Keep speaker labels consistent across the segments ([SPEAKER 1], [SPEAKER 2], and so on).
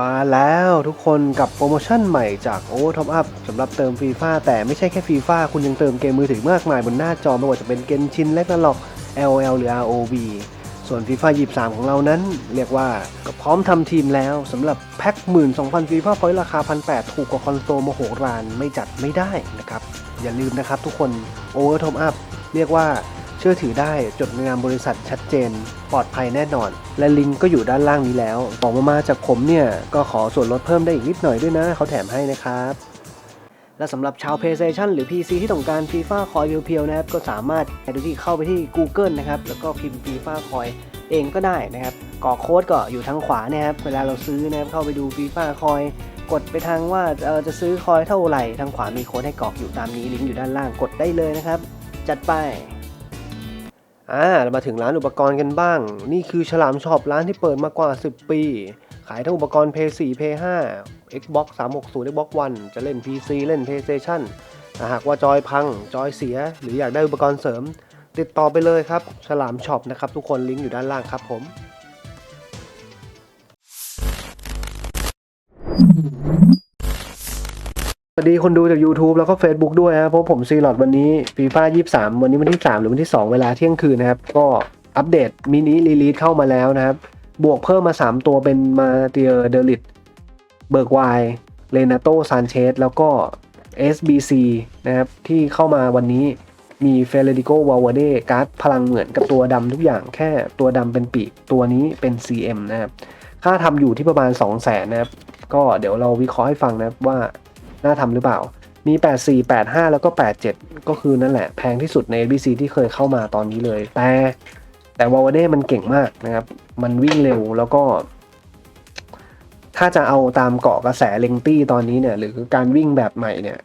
[SPEAKER 1] มาแล้วทุกคนกับโปรโมชั่นใหม่จาก Over Top Up สำหรับเติมฟีฟ่าแต่ไม่ใช่แค่ฟีฟ่าคุณยังเติมเกมมือถือมากมายบนหน้าจอไม่ว่าจะเป็นเกนชินและก็ล็อก LOL หรือ ROV ส่วนฟีฟ่า23 ของเรานั้น เรียกว่าก็พร้อมทำทีมแล้วสำหรับแพ็ค 12,000ฟีฟ่าพอยต์ราคา 1,800 ถูกกว่าคอนโซลมโหฬารไม่จัดไม่ได้นะครับ อย่าลืมนะครับทุกคน Over Top Up เรียกว่า เชื่อถือได้จดงานบริษัทชัดเจน ปลอดภัยแน่นอน และลิงก์ก็อยู่ด้านล่างนี้แล้วบอกมามาจากผมเนี่ย ก็ขอส่วนลดเพิ่มได้อีกนิดหน่อยด้วยนะ เขาแถมให้นะครับและสำหรับชาว PlayStation หรือ PC ที่ต้องการ FIFA Coin เพียวๆนะครับ ก็สามารถโดยที่เข้าไปที่ Google นะครับ แล้วก็พิมพ์ FIFA Coin เองก็ได้นะครับกรอกโค้ดก็อยู่ทางขวานะครับ เวลาเราซื้อนะครับ เข้าไปดู FIFA Coin กดไปทางว่าจะซื้อคอยเท่าไหร่ ทางขวามีโค้ดให้กรอกอยู่ตามนี้ลิงก์อยู่ด้านล่างกดได้เลยนะครับ จัดไป อ่ามาถึงร้านอุปกรณ์กันบ้าง นี่คือฉลามช็อปร้านที่เปิดมากว่า 10 ปี ขายทั้งอุปกรณ์ PS 4 PS 5 Xbox 360 Xbox One จะเล่น PC เล่น PlayStation าหากว่าจอยพัง จอยเสีย หรืออยากได้อุปกรณ์เสริม ติดต่อไปเลยครับ ฉลามช็อปนะครับทุกคนลิงก์อยู่ด้านล่างครับผม สวัสดีคนดูจาก YouTube แล้วก็ Facebook ด้วยนะเพราะผมซีหลอดวันนี้ฟีฟ่า23 วันนี้วันที่ 3 หรือวันที่ 2 เวลาเที่ยงคืนนะครับ ก็อัปเดตมินิรีลีสเข้ามาแล้วนะครับ บวกเพิ่มมา 3 ตัวเป็นมาเตียเดลิตเบิร์กไวเลนาโตซานเชสแล้วก็ SBC นะครับ ที่เข้ามาวันนี้มีเฟเ e ดิโกวาวเดการ์ดพลังเหมือนกับตัวดำทุกอย่างแค่ตัวดำเป็นปีกตัวนี้เป็น CM นะครับ ค่าทำอยู่ที่ประมาณ 2 0 0 0 0 0นะครับ ก็เดี๋ยวเราวิเคราะห์ให้ฟังนะครับว่า น่าทำหรือเปล่า มี 84 85 แล้วก็ 87 ก็คือนั่นแหละแพงที่สุดใน ABC ที่เคยเข้ามาตอนนี้เลย แต่แต่วาวเด้มันเก่งมากนะครับ มันวิ่งเร็วแล้วก็ ถ้าจะเอาตามเกาะกระแสเลงตี้ตอนนี้เนี่ย หรือการวิ่งแบบใหม่เนี่ย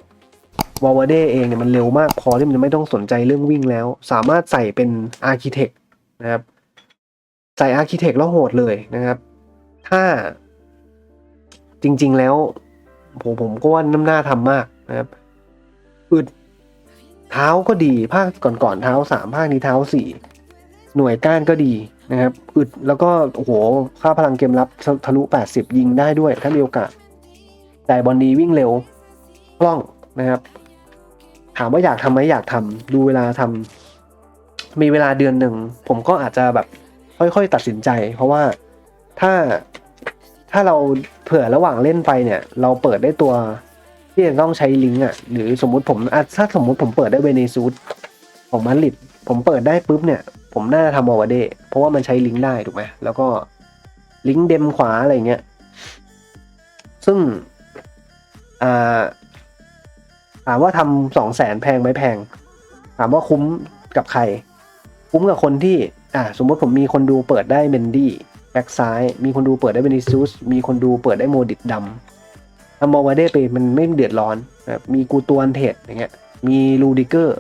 [SPEAKER 1] วาวเด้เองเนี่ยมันเร็วมากพอที่มันจะไม่ต้องสนใจเรื่องวิ่งแล้ว สามารถใส่เป็นอาร์เคเต็กนะครับ ใส่อาร์เคเต็กแล้วโหดเลยนะครับ ถ้าจริง ๆ แล้ว ผมผมก็ว่าน้ำหน้าทำมากนะครับอึดเท้าก็ดีภาคก่อนๆเท้าสามภาคนี้เท้าสี่หน่วยก้านก็ดีนะครับ อึดแล้วก็โอ้โหค่าพลังเกมรับทะทะลุ 80 ยิงได้ด้วยถ้ามีโอกาส แต่บอลดีวิ่งเร็วคล่องนะครับ ถามว่าอยากทำไหมอยากทำดูเวลาทำมีเวลาเดือนหนึ่ง ผมก็อาจจะแบบค่อยๆตัดสินใจ เพราะว่าถ้าถ้าเรา เผื่อระหว่างเล่นไปเนี่ย เราเปิดได้ตัวที่จะต้องใช้ลิงก์อะ หรือสมมุติผมถ้าสมมุติผมเปิดได้เวเนซูสของมาดริดผมเปิดได้ปุ๊บเนี่ย ผมน่าจะทำอวเดเพราะว่ามันใช้ลิงก์ได้ถูกไหมแล้วก็ลิงก์เดมขวาอะไรเงี้ย ซึ่งอ่าถามว่าทำสองแสนแพงไหมแพง ถามว่าคุ้มกับใคร คุ้มกับคนที่ อ่า สมมติผมมีคนดูเปิดได้เมนดี้ แบ็กซ้าย มีคนดูเปิดได้เบนิซูสมีคนดูเปิดได้โมดิตดำทำมอวาเด้ไปมันไม่เดือดร้อนนะมีกูตัวอันเทดอย่างเงี้ย มีลูดิเกอร์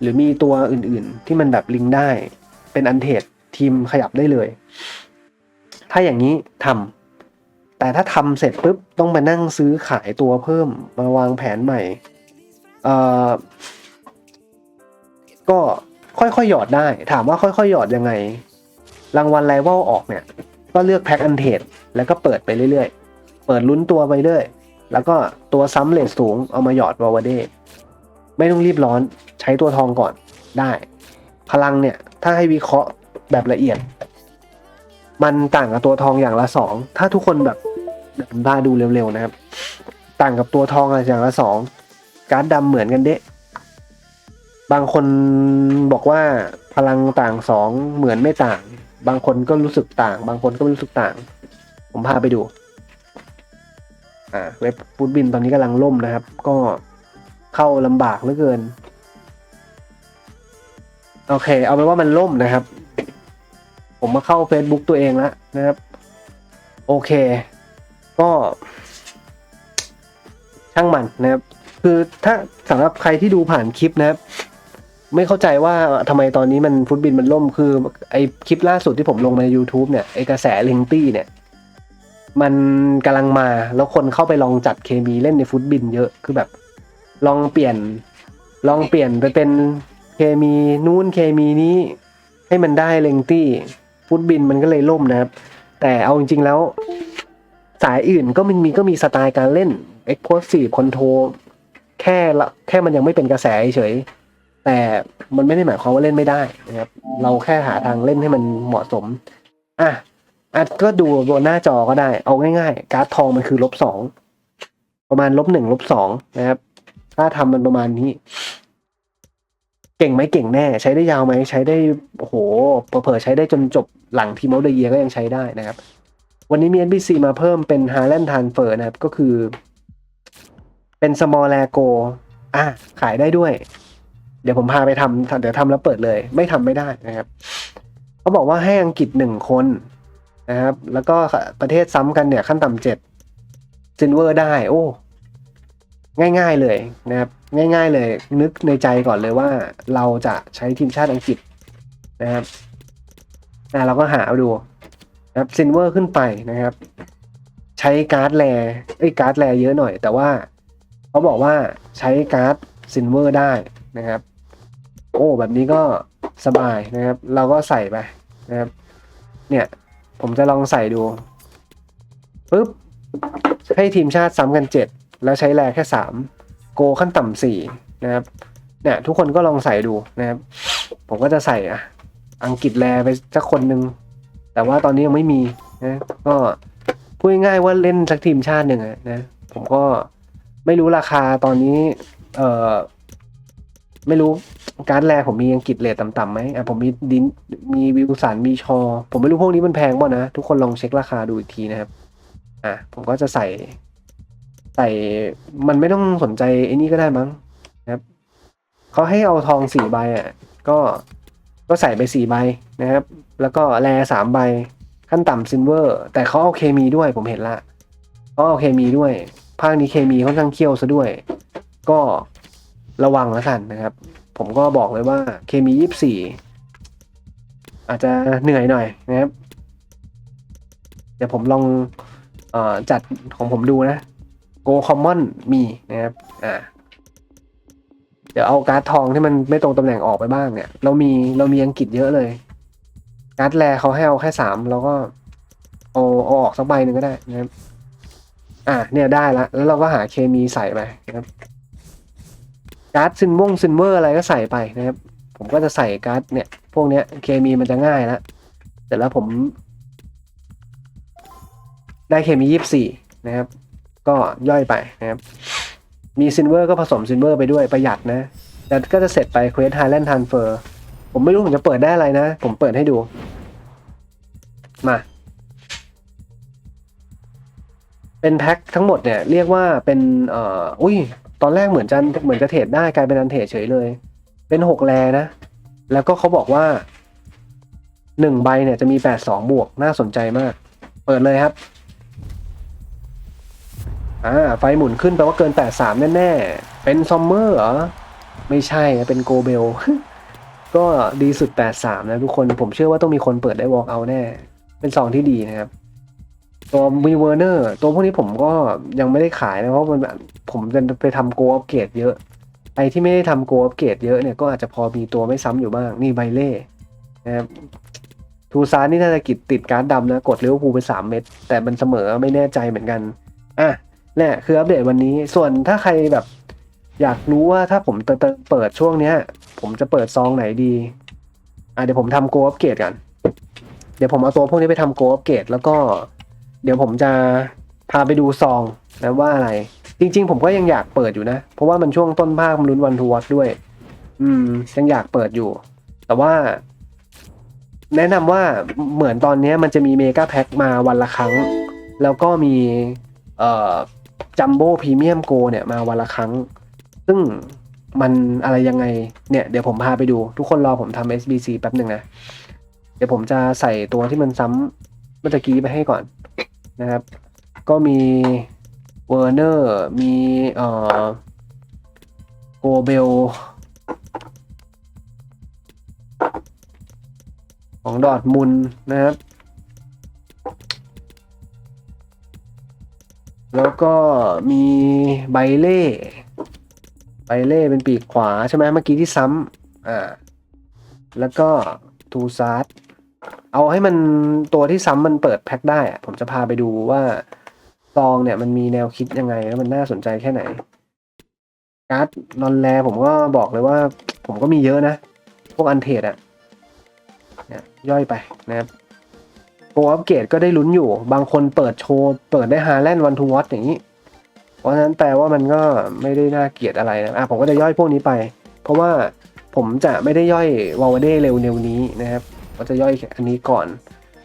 [SPEAKER 1] หรือมีตัวอื่นๆ ที่มันแบบลิงได้ เป็นอันเทดทีมขยับได้เลย ถ้าอย่างนี้ทำ แต่ถ้าทำเสร็จปุ๊บต้องมานั่งซื้อขายตัวเพิ่มมาวางแผนใหม่ เอ่อ ก็ค่อยๆหยอดได้ ถามว่าค่อยๆหยอดยังไง รางวัลไลวลออกเนี่ย ก็เลือกแพ็กอันเทดแล้วก็เปิดไปเรื่อยๆ เปิดลุ้นตัวไปเรื่อย แล้วก็ตัวซ้ำเลทสูงเอามาหยอดวาวเดไม่ต้องรีบร้อนใช้ตัวทองก่อนได้ พลังเนี่ย ถ้าให้วิเคราะห์แบบละเอียด มันต่างกับตัวทองอย่างละสองถ้าทุกคนแบบแบบบ้าดูเร็วๆนะครับ ต่างกับตัวทองอะอย่างละสองการ์ดดำเหมือนกันเดะบางคนบอกว่าพลังต่างสองเหมือนไม่ต่าง บางคนก็รู้สึกต่าง บางคนก็ไม่รู้สึกต่าง ผมพาไปดู อ่าเว็บฟูดบินตอนนี้กำลังล่มนะครับ ก็เข้าลำบากเหลือเกิน โอเค เอาเป็นว่ามันล่มนะครับ ผมมาเข้า Facebook ตัวเองแล้วนะครับ โอเค ก็ช่างมันนะครับ คือถ้าสำหรับใครที่ดูผ่านคลิปนะครับ ไม่เข้าใจว่าทำไมตอนนี้มันฟุตบินมันล่มคือไอคลิปล่าสุดที่ผมลงมาใน YouTube เนี่ยไอกระแสเลงตี้เนี่ย มันกำลังมาแล้วคนเข้าไปลองจัดเคมีเล่นในฟุตบินเยอะคือแบบ ลองเปลี่ยน ลองเปลี่ยนไปเป็นเคมีนู้นเคมีนี้ ให้มันได้เลงตี้ฟุตบินมันก็เลยล่มนะครับ แต่เอาจริงๆแล้ว สายอื่นก็มันมีก็มีสไตล์การเล่น Explosive Control แค่ละแค่มันยังไม่เป็นกระแสเฉย แต่มันไม่ได้หมายความว่าเล่นไม่ได้นะครับ เราแค่หาทางเล่นให้มันเหมาะสม อะอะก็ดูบนหน้าจอก็ได้ เอาง่ายๆ การ์ดทองมันคือลบสองประมาณลบหนึ่งลบสองนะครับ ถ้าทำมันประมาณนี้ เก่งไหมเก่งแน่ ใช้ได้ยาวไหมใช้ได้โอ้โหเผลอใช้ได้จนจบหลังทีมอลเดเยียก็ยังใช้ได้นะครับ วันนี้มี NPC มาเพิ่มเป็น h a r l a n d Transfer นะครับก็คือ เป็น small l a g o อะขายได้ด้วย เดี๋ยวผมพาไปทำเดี๋ยวทำแล้วเปิดเลย ไม่ทำไม่ได้นะครับเขาบอกว่าให้อังกฤษหนึ่งคนนะครับ แล้วก็ประเทศซ้ำกันเนี่ยขั้นต่ำเจ็ดซินเวอร์ได้ โอ้ ง่าย ๆเลยนะครับ ง่าย ๆ เลย นึกในใจก่อนเลยว่า เราจะใช้ทีมชาติอังกฤษนะครับอะเราก็หาดูนะครับซินเวอร์ขึ้นไปนะครับ ใช้การ์ดแรเอ้การ์ดแร่เยอะหน่อย แต่ว่าเขาบอกว่าใช้การ์ดซินเวอร์ได้นะครับ โอ้แบบนี้ก็สบายนะครับ เราก็ใส่ไปนะครับ เนี่ยผมจะลองใส่ดูปุ๊บให้ทีมชาติซ้ำกันเจ็ดแล้วใช้แรแค่สามโกขั้นต่ำสี่นะครับเนี่ยทุกคนก็ลองใส่ดูนะครับ ผมก็จะใส่อะอังกฤษแรไปสักคนหนึ่งแต่ว่าตอนนี้ยังไม่มีนะก็พูดง่ายๆว่าเล่นสักทีมชาติหนึ่งนะผมก็ไม่รู้ราคาตอนนี้เออไม่รู้ การ์ดแรผมมีอังกฤษเลทต่ำๆไหมอะผมมีดินมีวิวสันมีชอ ผมไม่รู้พวกนี้มันแพงป่ะนะ ทุกคนลองเช็คราคาดูอีกทีนะครับอะผมก็จะใส่ใส่มันไม่ต้องสนใจไอ้นี่ก็ได้มั้งนะครับเขาให้เอาทองสี่ใบอะก็ก็ใส่ไปสี่ใบนะครับ แล้วก็แรสามใบขั้นต่ำซิลเวอร์แต่เขาเอาเคมีด้วยผมเห็นละเขาเอาเคมีด้วย ภาคนี้เคมีค่อนข้างเคี่ยวซะด้วย ก็ระวังแล้วกันนะครับ ผมก็บอกเลยว่าเคมียี่สี่อาจจะเหนื่อยหน่อยนะครับ เดี๋ยวผมลองอจัดของผมดูนะ Go Common มีนะครับอ่าเดี๋ยวเอาการ์ดทองที่มันไม่ตรงตำแหน่งออกไปบ้างเนี่ย เรามีเรามีอังกฤษเยอะเลย การ์ดแรเขาให้เอาแค่สามเราก็เอาเอาออกสักใบหนึ่งก็ได้นะครับ อ่าเนี่ยได้ละแล้วเราก็หาเคมีใส่ไปนะครับ การ์ดซินวงซินเวอร์อะไรก็ใส่ไปนะครับ ผมก็จะใส่การ์ดเนี่ย พวกเนี้ยเคมีมันจะง่ายแล้วเสร็จแล้วผม ได้เคมียี่สี่นะครับ ก็ย่อยไปนะครับ มีซินเวอร์ก็ผสมซินเวอร์ไปด้วยประหยัดนะแต่ก็จะเสร็จไปเควสไฮแลนด์ทันเฟอร์ผมไม่รู้ผมจะเปิดได้อะไรนะ ผมเปิดให้ดู มา เป็นแพ็คทั้งหมดเนี่ย เรียกว่าเป็นเอ่ออุ้ย ตอนแรกเหมือนจะเหมือนจะเทรดได้กลายเป็นอันเทรดเฉยเลย เป็นหกแลนะ แล้วก็เขาบอกว่าหนึ่งใบเนี่ยจะมีแปดสองบวกน่าสนใจมาก เปิดเลยครับอ่าไฟหมุนขึ้นแปลว่าเกินแปดสามแน่ๆ เป็นซอมเมอร์เหรอ ไม่ใช่เป็นโกเบล ก็ดีสุดแปดสามนะทุกคนผมเชื่อว่าต้องมีคนเปิดได้วอล์กเอาแน่ เป็นซองที่ดีนะครับ ตัวมีเวอร์เนอร์ตัวพวกนี้ผมก็ยังไม่ได้ขายนะ เพราะมันผมจะไปทำโกอัปเกรดเยอะ ไอที่ไม่ได้ทำโกอัปเกรดเยอะเนี่ยก็อาจจะพอมีตัวไม่ซ้ำอยู่บ้าง นี่ไบเล่นะครับทูซานนี่น่าจะกิดติดการ์ดดำนะ กดเลี้ยวภูไปสามเม็ดแต่มันเสมอไม่แน่ใจเหมือนกันอะนี่คืออัปเดตวันนี้ส่วนถ้าใครแบบ อยากรู้ว่าถ้าผมเติมเปิดช่วงเนี้ย ผมจะเปิดซองไหนดีอะเดี๋ยวผมทำโกอัปเกรดกัน เดี๋ยวผมเอาตัวพวกนี้ไปทำโกอัปเกรดแล้วก็ เดี๋ยวผมจะพาไปดูซองนะว่าอะไร จริง ๆ ผมก็ยังอยากเปิดอยู่นะ เพราะว่ามันช่วงต้นภาคมันลุ้นวันทูวัตด้วย อืม ยังอยากเปิดอยู่ แต่ว่า แนะนำว่าเหมือนตอนนี้มันจะมีเมกาแพ็คมาวันละครั้ง แล้วก็มี เอ่อจัมโบ้พรีเมียมโกเนี่ยมาวันละครั้ง ซึ่งมันอะไรยังไง เนี่ย เดี๋ยวผมพาไปดู ทุกคนรอผมทำ SBC แป๊บหนึ่งนะ เดี๋ยวผมจะใส่ตัวที่มันซ้ำเมื่อตะกี้ไปให้ก่อน นะครับ ก็มีเวอร์เนอร์มีเอ่อโกเบลของดอร์ทมุนนะครับ แล้วก็มีไบเล่ไบเล่เป็นปีกขวาใช่ไหมเมื่อกี้ที่ซ้ำอ่าแล้วก็ทูซาร์ เอาให้มันตัวที่ซ้ำมันเปิดแพ็คได้อะผมจะพาไปดูว่าซองเนี่ยมันมีแนวคิดยังไงแล้วมันน่าสนใจแค่ไหน การ์ดนอนแลผมก็บอกเลยว่า ผมก็มีเยอะนะ พวกอันเทดอะเนี่ยย่อยไปนะครับโปรอัปเกรดก็ได้ลุ้นอยู่ บางคนเปิดโชว์ เปิดได้ฮาแลนด์วันทูวอตอย่างนี้ เพราะฉะนั้นแปลว่ามันก็ไม่ได้น่าเกลียดอะไรนะอะผมก็จะย่อยพวกนี้ไป เพราะว่าผมจะไม่ได้ย่อยวอลเดเร็วเร็วนี้นะครับ ก็จะย่อยอันนี้ก่อน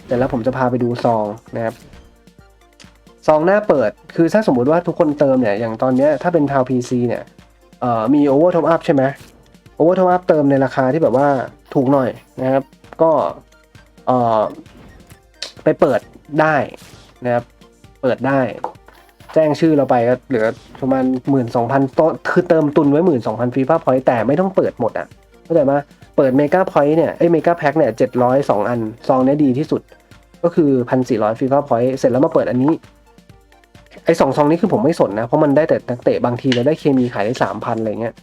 [SPEAKER 1] แต่แล้วผมจะพาไปดูซองนะครับซองหน้าเปิดคือถ้าสมมุติว่าทุกคนเติมเนี่ยอย่างตอนเนี้ยถ้าเป็นทาวพีซีเนี่ยเอ่อมีโอเวอร์ท็อปอัพใช่ไหมโอเวอร์ท็อปอัพเติมในราคาที่แบบว่าถูกหน่อยนะครับ ก็เอ่อไปเปิดได้นะครับเปิดได้ แจ้งชื่อเราไปก็เหลือประมาณหมื่นสองพันต้นคือเติมตุนไว้หมื่นสองพันฟีฟ่าพอยต์แต่ไม่ต้องเปิดหมดอะ เข้าใจไหมเปิดเมกาพอยต์เนี่ยไอ้เมกาแพ็คเนี่ยเจ็ดร้อยสองอัน ซองเนี้ยดีที่สุด ก็คือพันสี่ร้อยฟีฟ่าพอยต์เสร็จแล้วมาเปิดอันนี้ ไอ้สองซองนี้คือผมไม่สนนะ เพราะมันได้แต่นักเตะบางทีเราได้เคมีขายได้สามพันอะไรเงี้ย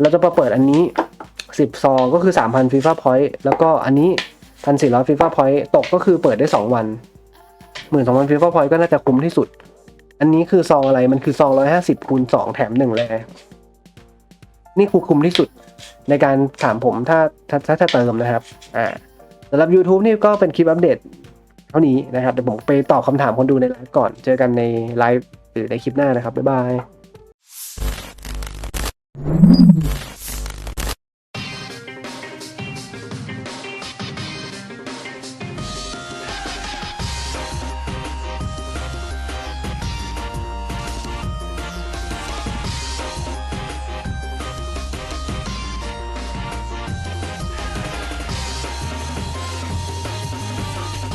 [SPEAKER 1] เราจะมาเปิดอันนี้สิบซองก็คือสามพันฟีฟ่าพอยต์แล้วก็อันนี้พันสี่ร้อยฟีฟ่าพอยต์ตกก็คือเปิดได้สองวันหมื่นสองพันฟีฟ่าพอยต์ก็น่าจะคุ้มที่สุด อันนี้คือซองอะไรมันคือซองร้อยห้าสิบคูณสองแถมหนึ่งเลยนี่คือคุ้มที่สุด ในการถามผมถ้าถ้าถ้าเติมนะครับอ่าสำหรับ YouTube นี่ก็เป็นคลิปอัปเดตเท่านี้นะครับเดี๋ยวผมไปตอบคำถามคนดูในไลฟ์ก่อน เจอกันในไลฟ์หรือในคลิปหน้านะครับ บ๊ายบาย